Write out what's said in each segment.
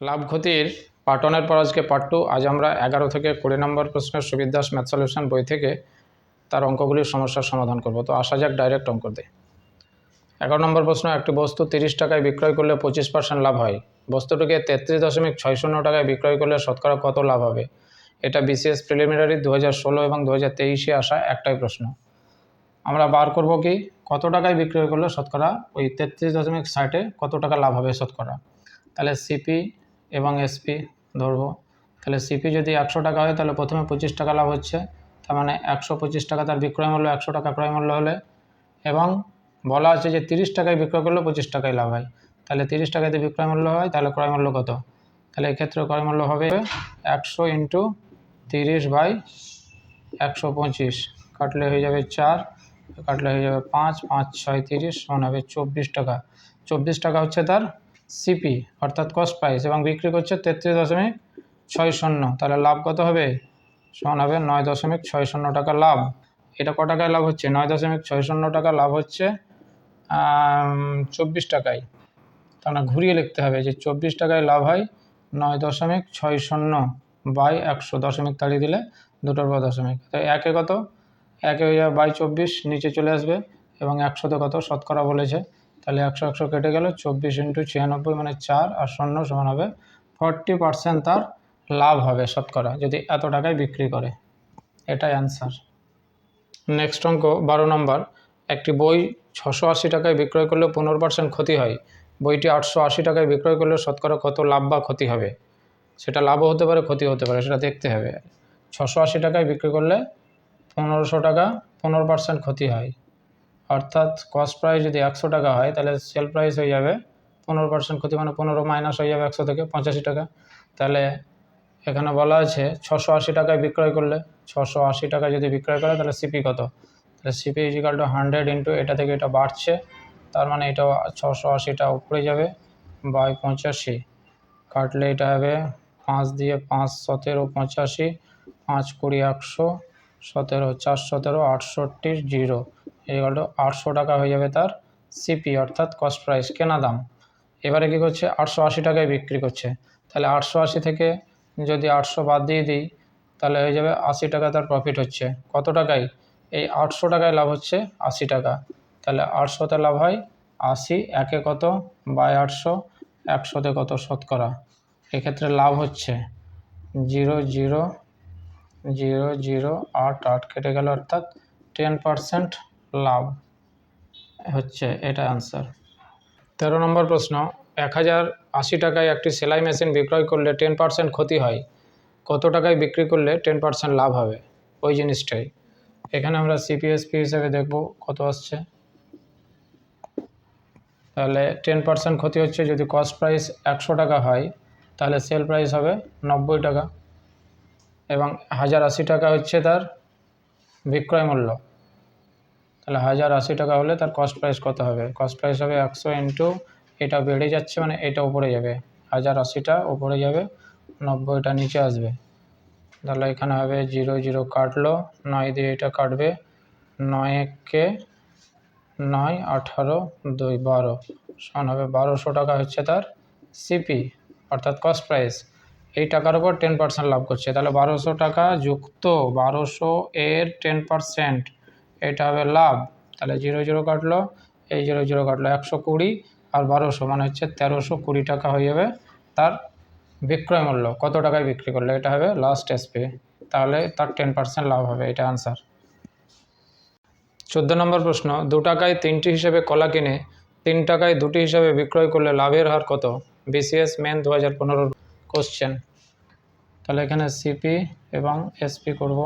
লাভ ক্ষতির পাটনের পর আজকে পার্ট টু আজ আমরা এগারো থেকে কুড়ি নম্বর প্রশ্নের সুবিধাস ম্যাথ সলিউশন বই থেকে তার অঙ্কগুলির সমস্যার সমাধান করব। তো আসা যাক ডাইরেক্ট অঙ্ক দিয়ে। এগারো নম্বর প্রশ্ন, একটি বস্তু তিরিশ টাকায় বিক্রয় করলে পঁচিশ পার্সেন্ট লাভ হয়। বস্তুটিকে তেত্রিশ দশমিক ছয় শূন্য টাকায় বিক্রয় করলে শতকরা কত লাভ হবে? এটা বিসিএস প্রিলিমিনারি দু হাজার ষোলো এবং দু হাজার তেইশে আসা একটাই প্রশ্ন। আমরা বার করব কি, কত টাকায় বিক্রয় করলে শতকরা ওই তেত্রিশ দশমিক ষাটে কত টাকা লাভ হবে শতকরা? তাহলে সিপি এবং এসপি ধরবো। তাহলে সিপি যদি একশো টাকা হয়, তাহলে প্রথমে পঁচিশ টাকা লাভ হচ্ছে। তার মানে একশো পঁচিশ টাকা তার বিক্রয় মূল্য, একশো টাকা ক্রয় মূল্য হলে। এবং বলা আছে যে তিরিশ টাকায় বিক্রয় করলে পঁচিশ টাকায় লাভ হয়। তাহলে তিরিশ টাকাতে বিক্রয় মূল্য হয়, তাহলে ক্রয় মূল্য কত? তাহলে এক্ষেত্রে ক্রয় মূল্য হবে একশো ইন্টু তিরিশ বাই একশো পঁচিশ। কাটলে হয়ে যাবে চার, কাটলে হয়ে যাবে পাঁচ পাঁচ, ছয়, তিরিশ সমান হবে চব্বিশ টাকা। চব্বিশ টাকা হচ্ছে তার সিপি অর্থাৎ কস্ট প্রাইস এবং বিক্রি করছে তেত্রিশ দশমিক ছয় শূন্য। তাহলে লাভ কত হবে? সমান হবে নয় দশমিক ছয় শূন্য টাকা লাভ। এটা ক টাকায় লাভ হচ্ছে? নয় দশমিক ছয় শূন্য টাকা লাভ হচ্ছে চব্বিশ টাকায়। তার মানে ঘুরিয়ে লিখতে হবে যে চব্বিশ টাকায় লাভ হয় নয় দশমিক ছয় শূন্য বাই একশো। দশমিক তাড়িয়ে দিলে দুটোর পর দশমিক। তো একে কত? একে বাই চব্বিশ, নিচে চলে আসবে এবং একশোতে কত? শতকরা বলেছে। তাহলে একশো একশো কেটে গেল চব্বিশ ইন্টু ছিয়ানব্বই মানে চার আর শূন্য সমান হবে ফর্টি পার্সেন্ট তার লাভ হবে শতকরা, যদি এত টাকায় বিক্রি করে। এটাই অ্যান্সার নেক্সট অঙ্ক, বারো নম্বর। একটি বই ছশো আশি টাকায় বিক্রয় করলে পনেরো পার্সেন্ট ক্ষতি হয়। বইটি আটশো আশি টাকায় বিক্রয় করলে শতকরা কত লাভ বা ক্ষতি হবে? সেটা লাভও হতে পারে ক্ষতি হতে পারে, সেটা দেখতে হবে। ছশো আশি টাকায় বিক্রি করলে পনেরোশো টাকা পনেরো পার্সেন্ট ক্ষতি হয়। অর্থাৎ কস্ট প্রাইস যদি একশো টাকা হয়, তাহলে সেল প্রাইস হয়ে যাবে পনেরো পার্সেন্ট ক্ষতি মানে পনেরো মাইনাস হয়ে যাবে একশো থেকে পঁচাশি টাকা। তাহলে এখানে বলা আছে ছশো আশি টাকায় বিক্রয় করলে, ছশো আশি টাকা যদি বিক্রয় করে, তাহলে সিপি কত? তাহলে CP equal to hundred into এটা থেকে এটা বাড়ছে, তার মানে এটা ছশো আশিটা উপরে যাবে বাই পঁচাশি। কাটলে এটা হবে পাঁচ দিয়ে পাঁচ সতেরো পঁচাশি, পাঁচ কুড়ি একশো, সতেরো চার সতেরো আটষট্টি জিরো। ইজিকাল টু আটশো টাকা হয়ে যাবে তার সিপি অর্থাৎ কস্ট প্রাইস কেনা দাম। এবারে কী করছে? আটশো আশি টাকায় বিক্রি করছে। তাহলে আটশো আশি থেকে যদি আটশো বাদ দিয়ে দিই, তাহলে হয়ে যাবে আশি টাকা তার প্রফিট হচ্ছে। কত টাকায়? এই আটশো টাকায় লাভ হচ্ছে আশি টাকা। তাহলে আটশোতে লাভ হয় আশি, একে কত? বাই আটশো, একশোতে কত? শতকরা। এক্ষেত্রে লাভ হচ্ছে জিরো জিরো জিরো জিরো আট আট কেটে গেল, অর্থাৎ টেন পারসেন্ট লাভ হচ্ছে এটা অ্যান্সার তেরো নম্বর প্রশ্ন, এক হাজার আশি টাকায় একটি সেলাই মেশিন বিক্রয় করলে টেন পার্সেন্ট ক্ষতি হয়। কত টাকায় বিক্রি করলে টেন পার্সেন্ট লাভ হবে? ওই জিনিসটাই। এখানে আমরা সিপিএসপি হিসেবে দেখব কত আসছে। তাহলে টেন পার্সেন্ট ক্ষতি হচ্ছে যদি কস্ট প্রাইস একশো টাকা হয়, তাহলে সেল প্রাইস হবে নব্বই টাকা। এবং হাজার আশি টাকা হচ্ছে তার বিক্রয় মূল্য। তাহলে হাজার আশি টাকা হলে তার কস্ট প্রাইস কত হবে? কস্ট প্রাইস হবে একশো ইন্টু এটা বেড়ে যাচ্ছে মানে এটা উপরে যাবে। হাজার আশিটা উপরে যাবে, নব্বইটা নিচে আসবে। তাহলে এখানে হবে জিরো জিরো কাটলো, নয় দিয়ে এটা কাটবে, নয় নয়, আঠারো, দুই, বারো। সমান হবে বারোশো টাকা হচ্ছে তার সিপি অর্থাৎ কস্ট প্রাইস এই টাকার উপর টেন পার্সেন্ট লাভ করছে। তাহলে বারোশো টাকা যুক্ত বারোশো এর টেন পার্সেন্ট এটা হবে লাভ। তাহলে জিরো জিরো কাটলো, এই জিরো জিরো কাটলো একশো কুড়ি আর বারোশো মানে হচ্ছে তেরোশো কুড়ি টাকা হয়ে যাবে তার বিক্রয় মূল্য। কত টাকায় বিক্রি করলে? এটা হবে লাস্ট এসপি তাহলে তার টেন পার্সেন্ট লাভ হবে, এটা আনসার চোদ্দ নম্বর প্রশ্ন, দু টাকায় তিনটি হিসেবে কলা কিনে, তিন টাকায় দুটি হিসাবে বিক্রয় করলে লাভের হার কত? বিসিএস মেন দু হাজার পনেরোর কোশ্চেন তাহলে এখানে সিপি এবং এসপি করব।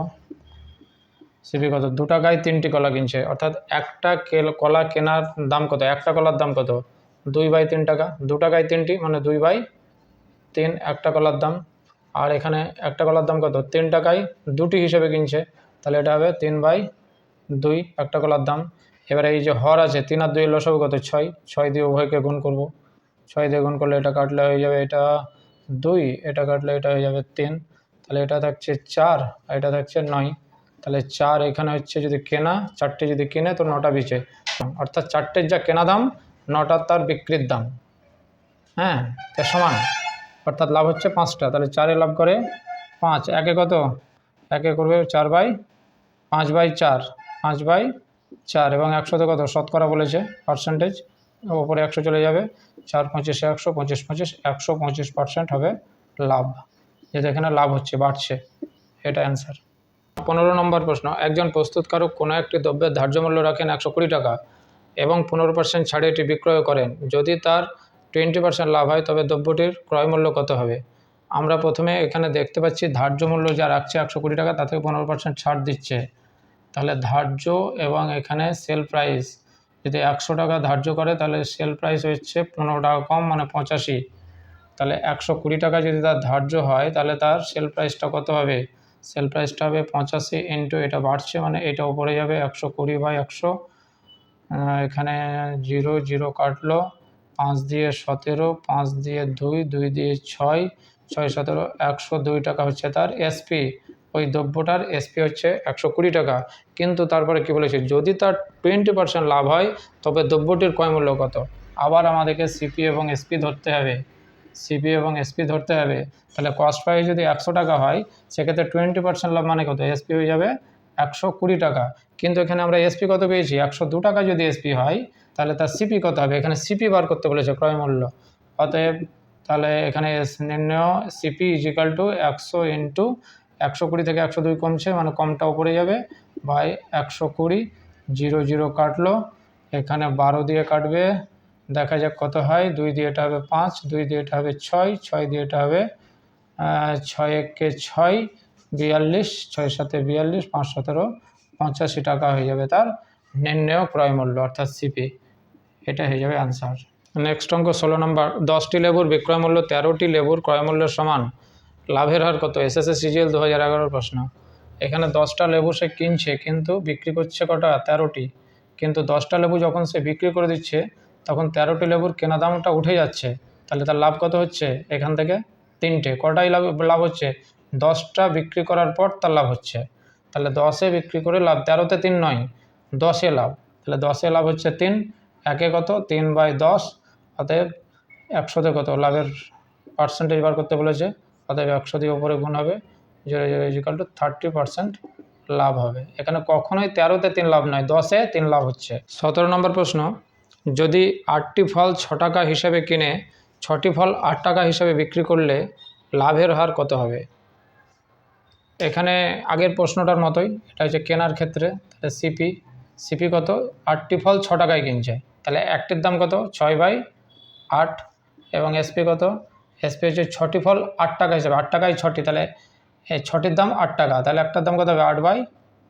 সিপি কত? দু টাকায় তিনটি কলা কিনছে। অর্থাৎ একটা কেল- কেনার দাম কত? একটা কলার দাম কত? দুই বাই তিন টাকা। দু টাকায় তিনটি মানে দুই বাই তিন, একটা কলার দাম। আর এখানে একটা কলার দাম কত? তিন টাকায় দুটি হিসেবে কিনছে। তাহলে এটা হবে তিন বাই দুই, একটা কলার দাম। এবারে এই যে হর আছে, তিন আর দুই লসাগু কত? ছয়। ছয় দিয়ে উভয়কে গুণ করব। ছয় দিয়ে গুণ করলে এটা কাটলে হয়ে যাবে এটা দুই, এটা কাটলে এটা হয়ে যাবে তিন। তাহলে এটা থাকছে চার, আর এটা থাকছে নয়। তাহলে চার এখানে হচ্ছে যদি কেনা, চারটে যদি কেনে তো নটা বিচে। অর্থাৎ চারটের যা কেনা দাম নটার তার বিক্রির দাম। হ্যাঁ তা সমান। অর্থাৎ লাভ হচ্ছে পাঁচটা। তাহলে চারে লাভ করে পাঁচ। একে কত? একে করবে চার বাই পাঁচ বাই চার। পাঁচ বাই চার। এবং একশোতে কত? শতকরা বলেছে পার্সেন্টেজ ওপরে একশো চলে যাবে। চার পঁচিশে একশো, পঁচিশ পঁচিশ, একশো পঁচিশ পার্সেন্ট হবে লাভ। যেটা এখানে লাভ হচ্ছে, বাড়ছে। এটা অ্যান্সার পনেরো নম্বর প্রশ্ন, একজন প্রস্তুতকারক কোনো একটি দ্রব্যের ধার্য মূল্য রাখেন একশো কুড়ি টাকা এবং পনেরো পার্সেন্ট ছাড়ে এটি বিক্রয় করেন। যদি তার টোয়েন্টি পার্সেন্ট লাভ হয়, তবে দ্রব্যটির ক্রয় মূল্য কত হবে? আমরা প্রথমে এখানে দেখতে পাচ্ছি ধার্য মূল্য যা রাখছে একশো কুড়ি টাকা তা থেকে পনেরো পার্সেন্ট ছাড় দিচ্ছে। তাহলে ধার্য এবং এখানে সেল প্রাইস যদি একশো টাকা ধার্য করে, তাহলে সেল প্রাইস হচ্ছে পনেরো টাকা কম মানে পঁচাশি। তাহলে একশো কুড়ি টাকা যদি তার ধার্য হয়, তাহলে তার সেল প্রাইসটা কত হবে? সেল প্রাইসটা হবে পঁচাশি ইন্টু এটা বাড়ছে মানে এটা উপরে যাবে একশো কুড়ি বাই একশো। এখানে জিরো জিরো কাটলো, পাঁচ দিয়ে সতেরো, পাঁচ দিয়ে দুই দুই দিয়ে ছয় ছয়, সতেরো, একশো দুই টাকা হচ্ছে তার এসপি ওই দ্রব্যটার এসপি হচ্ছে একশো কুড়ি টাকা। কিন্তু তারপরে কি বলেছে? যদি তার টোয়েন্টি পার্সেন্ট লাভ হয়, তবে দ্রব্যটির ক্রয় মূল্য কত? আবার আমাদেরকে সিপি এবং এসপি ধরতে হবে। সিপি এবং এসপি ধরতে হবে, তাহলে কস্ট প্রাইস যদি একশো টাকা হয়, সেক্ষেত্রে টোয়েন্টি পার্সেন্ট লাভ মানে কত? এসপি হয়ে যাবে একশো কুড়ি টাকা। কিন্তু এখানে আমরা এসপি কত পেয়েছি? একশো দু টাকা যদি এসপি হয়, তাহলে তার সিপি কত হবে? এখানে সিপি বার করতে বলেছে ক্রয় মূল্য। অতএব তাহলে এখানে নির্ণয় সিপি ইজিক্যাল টু একশো ইন্টু একশো কুড়ি থেকে একশো দুই কমছে মানে কমটা উপরে যাবে বাই একশো কুড়ি জিরো জিরো কাটলো। এখানে বারো দিয়ে কাটবে দেখা যাক কত হয়। দুই দিয়ে এটা হবে পাঁচ, দুই দিয়ে এটা হবে ছয় ছয় দিয়ে এটা হবে ছয় একে ছয়, বিয়াল্লিশ, ছয় সাথে বিয়াল্লিশ, পাঁচ সতেরো, পঁচাশি টাকা হয়ে যাবে তার নির্ণয় ক্রয় মূল্য, অর্থাৎ সিপি এটা হয়ে যাবে অ্যান্সার নেক্সট অঙ্ক ষোলো নম্বর দশটি লেবুর বিক্রয় মূল্য তেরোটি লেবুর ক্রয় মূল্যের সমান। লাভের হার কত? এস এস সিজিএল দু হাজার এগারোর প্রশ্ন। এখানে দশটা লেবু সে কিনছে, কিন্তু বিক্রি করছে কটা? তেরোটি। কিন্তু দশটা লেবু যখন সে বিক্রি করে দিচ্ছে তখন তেরোটি লেবুর কেনা দামটা উঠে যাচ্ছে। তাহলে তার লাভ কত হচ্ছে? এখান থেকে তিনটে। কটাই লাভ লাভ হচ্ছে? দশটা বিক্রি করার পর তার লাভ হচ্ছে। তাহলে দশে বিক্রি করে লাভ তেরোতে তিন নয়, দশে লাভ। তাহলে দশে লাভ হচ্ছে তিন, একে কত? তিন বাই দশ। অতএব একশোতে কত? লাভের পার্সেন্টেজ বার করতে বলেছে। অতএব একশো দিয়ে উপরে গুণ হবে। Zero zero equal to thirty percent লাভ হবে। এখানে কখনোই তেরোতে তিন লাভ নয়, দশে তিন লাভ হচ্ছে। সতেরো নম্বর প্রশ্ন। যদি আটটি ফল ছ টাকা হিসেবে কিনে, ছটি ফল আট টাকা হিসেবে বিক্রি করলে লাভের হার কত হবে? এখানে আগের প্রশ্নটার মতোই, এটা হচ্ছে কেনার ক্ষেত্রে, তাহলে সিপি সিপি কত? আটটি ফল ছ টাকায় কিনছে, তাহলে একটির দাম কত? ছয় বাই আট, এবং এসপি কত? এসপি হচ্ছে ছটি ফল আট টাকা হিসাবে, আট টাকায় ছটি, তাহলে ছটির দাম আট টাকা, তাহলে একটার দাম কত হবে? আট বাই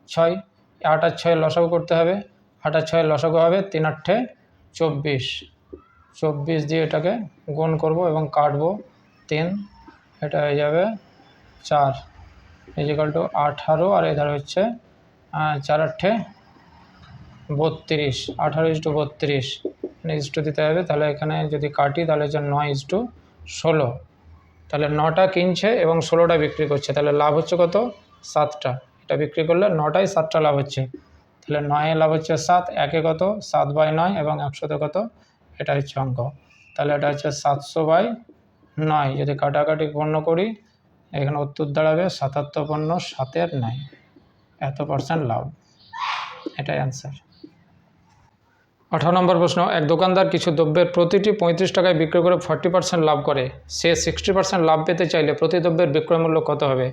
ছয়, আট আর ছয় লসাগু করতে হবে, আট আর ছয় লসাগু হবে তিন আটে চব্বিশ। চব্বিশ দিয়ে এটাকে গুণ করব এবং কাটবো তিন, এটা হয়ে যাবে চার। ইজিক্যাল টু আঠারো, আর এধার হচ্ছে চার আটে বত্রিশ। আঠারো ইস টু বত্রিশ। ইস টু দিতে হবে, তাহলে এখানে যদি কাটি, তাহলে হচ্ছে নয় ইস টু ষোলো। তাহলে নটা কিনছে এবং ষোলোটা বিক্রি করছে, তাহলে লাভ হচ্ছে কত? সাতটা। এটা বিক্রি করলে নটায় সাতটা লাভ হচ্ছে। তাহলে নয়ে লাভ হচ্ছে সাত, একে কত? সাত বাই নয় এবং একশোতে কত? এটা হচ্ছে অঙ্ক। তাহলে এটা হচ্ছে সাতশো বাই নয়। যদি কাটাকাটি পণ্য করি, এখানে উত্তর দাঁড়াবে সাতাত্তর পণ্য সাতের নয়। এত পার্সেন্ট লাভ। এটাই অ্যান্সার আঠারো নম্বর প্রশ্ন, এক দোকানদার কিছু দ্রব্যের প্রতিটি পঁয়ত্রিশ টাকায় বিক্রি করে ফর্টি পার্সেন্ট লাভ করে। সে সিক্সটি পার্সেন্ট লাভ পেতে চাইলে প্রতি দ্রব্যের বিক্রয় মূল্য কত হবে?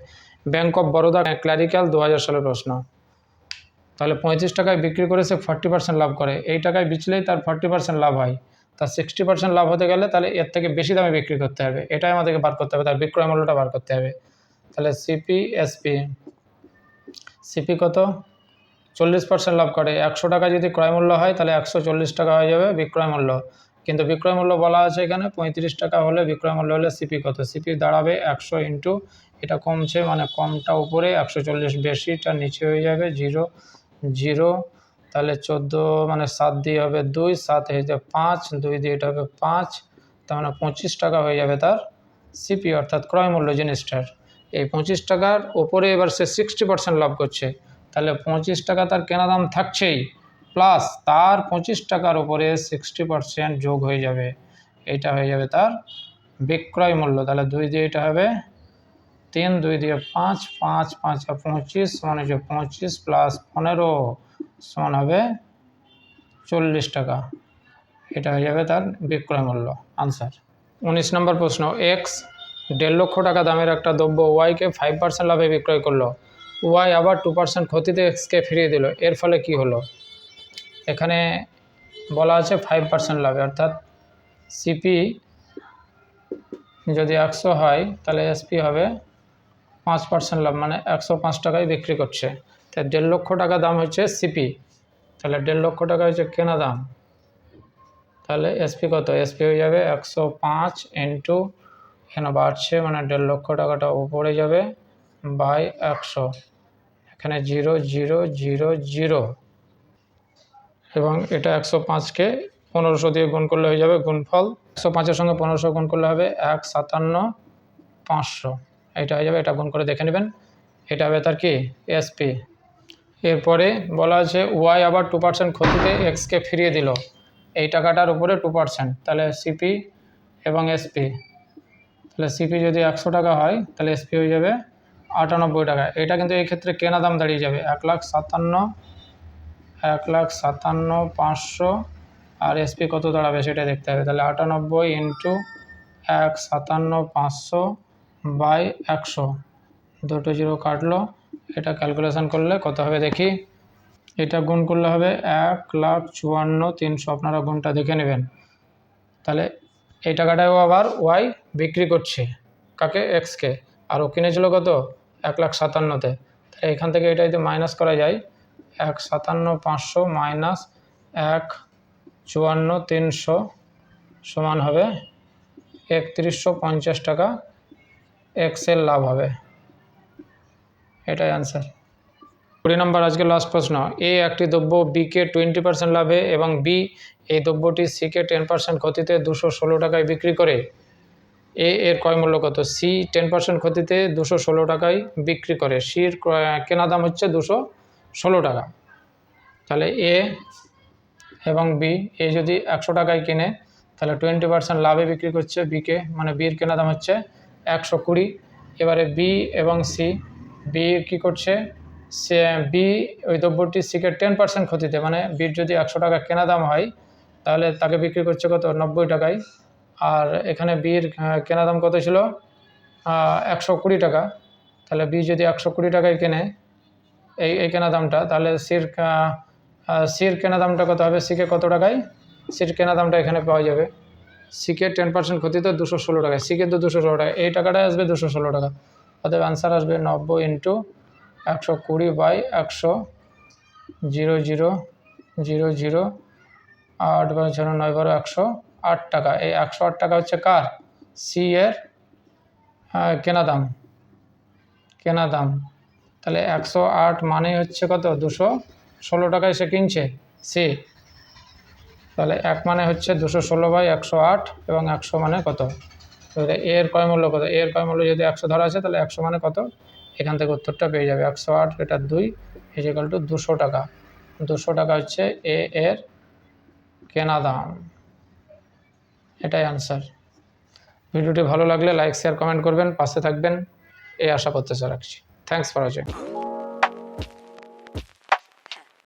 ব্যাংক অফ বরোদা ক্ল্যারিক্যাল দু সালের প্রশ্ন। তাহলে পঁয়ত্রিশ টাকায় বিক্রি করে সে ফর্টি পার্সেন্ট লাভ করে। এই টাকায় বিচলেই তার ফর্টি পার্সেন্ট লাভ হয়। তার সিক্সটি পার্সেন্ট লাভ হতে গেলে তাহলে এর থেকে বেশি দামে বিক্রি করতে হবে। এটাই আমাদেরকে বার করতে হবে, তার বিক্রয় মূল্যটা বার করতে হবে। তাহলে সিপি এসপি সিপি কত? চল্লিশ পার্সেন্ট লাভ করে। একশো টাকা যদি ক্রয় মূল্য হয়, তাহলে একশো চল্লিশ টাকা হয়ে যাবে বিক্রয় মূল্য। কিন্তু বিক্রয় মূল্য বলা আছে এখানে, পঁয়ত্রিশ টাকা হলে বিক্রয় মূল্য হলে সিপি কত? সিপি দাঁড়াবে একশো ইন্টু, এটা কমছে মানে কমটা উপরে, একশো চল্লিশ বেশিটা নিচে হয়ে যাবে জিরো জিরো, তাহলে চোদ্দ মানে সাত দিয়ে হবে দুই, সাত হয়ে যাবে পাঁচ, দুই দিয়ে এটা হবে পাঁচ, তার মানে পঁচিশ টাকা হয়ে যাবে তার সিপি অর্থাৎ ক্রয় মূল্য জিনিসটার। এই পঁচিশ টাকার ওপরে এবার সে সিক্সটি পার্সেন্ট লাভ করছে, তাহলে পঁচিশ টাকা তার কেনা দাম থাকছেই প্লাস তার পঁচিশ টাকার ওপরে সিক্সটি পার্সেন্ট যোগ হয়ে যাবে, এটা হয়ে যাবে তার বিক্রয় মূল্য, তাহলে দুই দিয়ে এটা হবে তিন, দুই, দিয়ে পাঁচ পাঁচ পাঁচ পঁচিশ, সমান হচ্ছে পঁচিশ প্লাস পনেরো সমান হবে চল্লিশ টাকা। এটা হয়ে যাবে তার বিক্রয় মূল্য। আনসার উনিশ নম্বর প্রশ্ন এক্স দেড় লক্ষ টাকা দামের একটা দ্রব্য ওয়াইকে ফাইভ পার্সেন্ট লাভে বিক্রয় করল। ওয়াই আবার টু পার্সেন্ট ক্ষতিতে এক্সকে ফিরিয়ে দিল। এর ফলে কি হলো? এখানে বলা আছে ফাইভ পার্সেন্ট লাভে। অর্থাৎ সিপি যদি একশো হয়, তাহলে এসপি হবে পাঁচ পার্সেন্ট লাভ মানে একশো পাঁচ টাকায় বিক্রি করছে। তাই দেড় লক্ষ টাকা দাম হচ্ছে সিপি তাহলে দেড় লক্ষ টাকা হচ্ছে কেনা দাম? তাহলে এসপি কত? এসপি হয়ে যাবে একশো পাঁচ ইন্টু এখানে বাড়ছে মানে দেড় লক্ষ টাকাটা উপরে যাবে বাই একশো। এখানে জিরো জিরো জিরো জিরো এবং এটা একশো পাঁচকে পনেরোশো দিয়ে গুণ করলে হয়ে যাবে গুণফল। একশো পাঁচের সঙ্গে পনেরোশো গুণ করলে হবে এক সাতান্ন পাঁচশো। এটা হয়ে যাবে, এটা গুণ করে দেখে নেবেন। এটা হবে তার কি? এসপি এরপরে বলা আছে ওয়াই আবার টু পার্সেন্ট ক্ষতিতে এক্সকে ফিরিয়ে দিল। এই টাকাটার উপরে টু পার্সেন্ট তাহলে সিপি এবং এসপি তাহলে সিপি যদি একশো টাকা হয়, তাহলে এসপি হয়ে যাবে আটানব্বই টাকা। এটা কিন্তু এই ক্ষেত্রে কেনা দাম দাঁড়িয়ে যাবে। এক লাখ সাতান্ন, এক লাখ সাতান্ন পাঁচশো আর এসপি কত দাঁড়াবে সেটা দেখতে হবে। তাহলে আটানব্বই ইন্টু এক সাতান্ন পাঁচশো বাই একশো। দুটো জিরো কাটলো। এটা ক্যালকুলেশন করলে কত হবে দেখি? এটা গুণ করলে হবে এক লাখ চুয়ান্ন তিনশো। আপনারা গুণটা দেখে নেবেন। তাহলে এই টাকাটাও আবার ওয়াই বিক্রি করছে। কাকে? এক্সকে আর ও কিনেছিল কত? এক লাখ সাতান্নতে। তাহলে এখান থেকে এটা যদি মাইনাস করা যায়, এক সাতান্ন পাঁচশো মাইনাস এক চুয়ান্ন তিনশো সমান হবে একত্রিশশো পঞ্চাশ টাকা। এক্সের লাভ হবে। এটাই আনসার কুড়ি নম্বর, আজকে লাস্ট প্রশ্ন। এ একটি দ্রব্য বিকে টোয়েন্টি পার্সেন্ট লাভে এবং বি এই দ্রব্যটি সিকে টেন পার্সেন্ট ক্ষতিতে দুশো ষোলো টাকায় বিক্রি করে। এ এর ক্রয় মূল্য কত? সি টেন পার্সেন্ট ক্ষতিতে দুশো ষোলো টাকায় বিক্রি করে। সির কেনা দাম হচ্ছে দুশো ষোলো টাকা। তাহলে এ এবং বি এ যদি একশো টাকায় কিনে, তাহলে টোয়েন্টি পার্সেন্ট লাভে বিক্রি করছে বিকে মানে বির কেনা দাম হচ্ছে একশো কুড়ি। এবারে বি এবং সি। বি কী করছে? সে, বি ওই দ্রব্যটি সিকে টেন পার্সেন্ট ক্ষতিতে মানে বির যদি একশো টাকা কেনা দাম হয়, তাহলে তাকে বিক্রি করছে কত? নব্বই টাকায়। আর এখানে বির কেনা দাম কত ছিল? একশো কুড়ি টাকা। তাহলে বি যদি একশো কুড়ি টাকায় কেনে এই এই কেনা দামটা, তাহলে সির সির কেনা দামটা কত হবে? সিকে কত টাকায়? সির কেনা দামটা এখানে পাওয়া যাবে। সিকে টেন পার্সেন্ট ক্ষতিতে দুশো ষোলো টাকায় সি কিন্তু দুশো ষোলো টাকা এই টাকাটাই আসবে দুশো ষোলো টাকা। অতএব অ্যান্সার আসবে নব্বই ইন্টু একশো কুড়ি বাই একশো জিরো জিরো জিরো জিরো আট বারো ছয় নয় বারো একশো আট টাকা। এই একশো আট টাকা হচ্ছে কার? সি এর আহ, কেনা দাম। কেনা দাম। তাহলে একশো আট মানে হচ্ছে কত? দুশো ষোলো টাকায় সে কিনছে। সি তাহলে এক মানে হচ্ছে দুশো ষোলো বাই একশো আট এবং একশো মানে কত? তাহলে এর কয় মূল্য কত? এর কয় মূল্য যদি একশো ধরা আছে, তাহলে একশো মানে কত? এখান থেকে উত্তরটা পেয়ে যাবে একশো আট এটা দুই ইজিক্যাল টু দুশো টাকা। দুশো টাকা হচ্ছে এ এর কেনা দাম। এটাই আনসার ভিডিওটি ভালো লাগলে লাইক শেয়ার কমেন্ট করবেন, পাশে থাকবেন। এই আশা করতে রাখছি। Thanks for watching